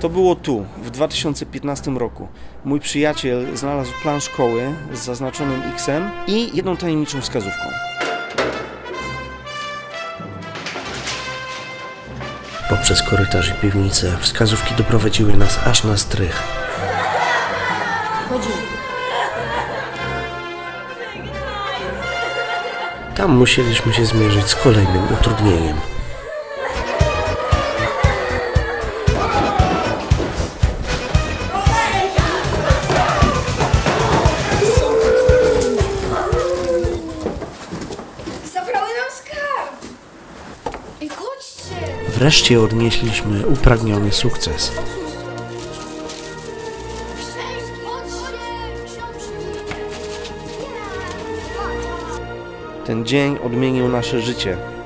To było tu, w 2015 roku. Mój przyjaciel znalazł plan szkoły z zaznaczonym X-em i jedną tajemniczą wskazówką. Poprzez korytarz i piwnicę wskazówki doprowadziły nas aż na strych. Tam musieliśmy się zmierzyć z kolejnym utrudnieniem. Skarb! Ej, chodźcie! Wreszcie odnieśliśmy upragniony sukces. Ten dzień odmienił nasze życie.